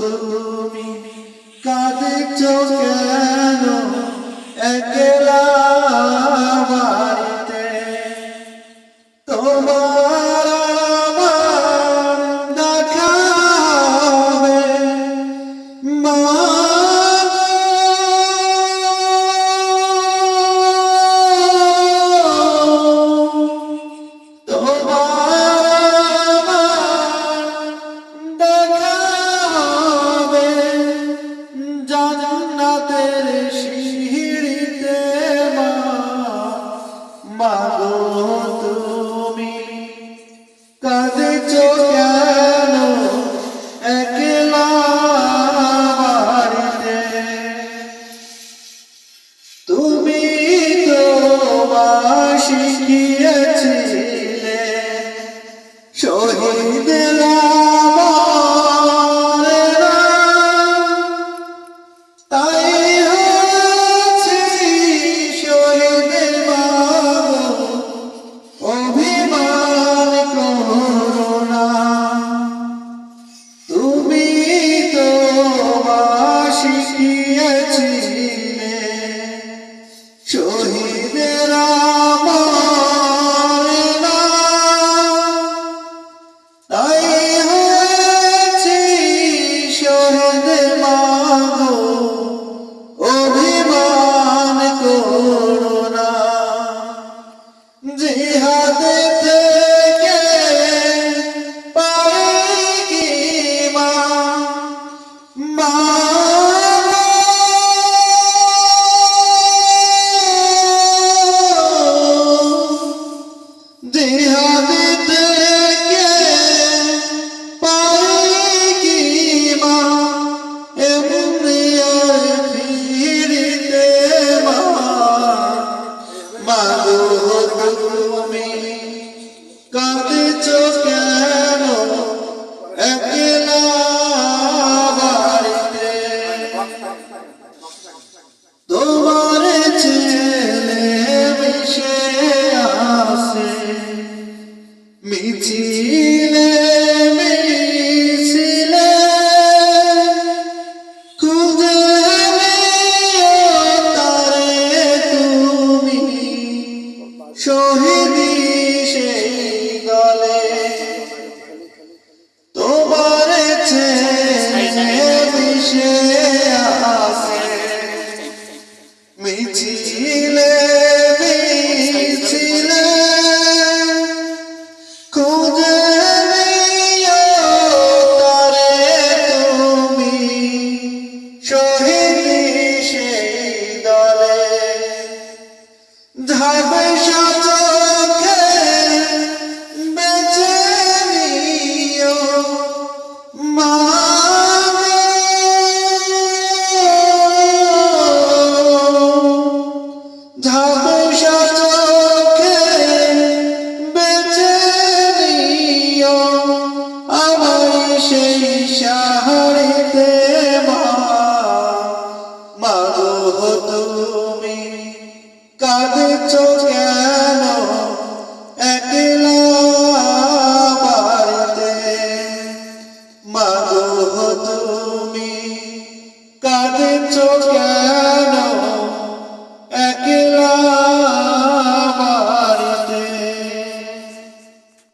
তুমি কাঁদেছ কেন একলা বাড়িতে তোমার আমার দেখা হবে। মা الله raiva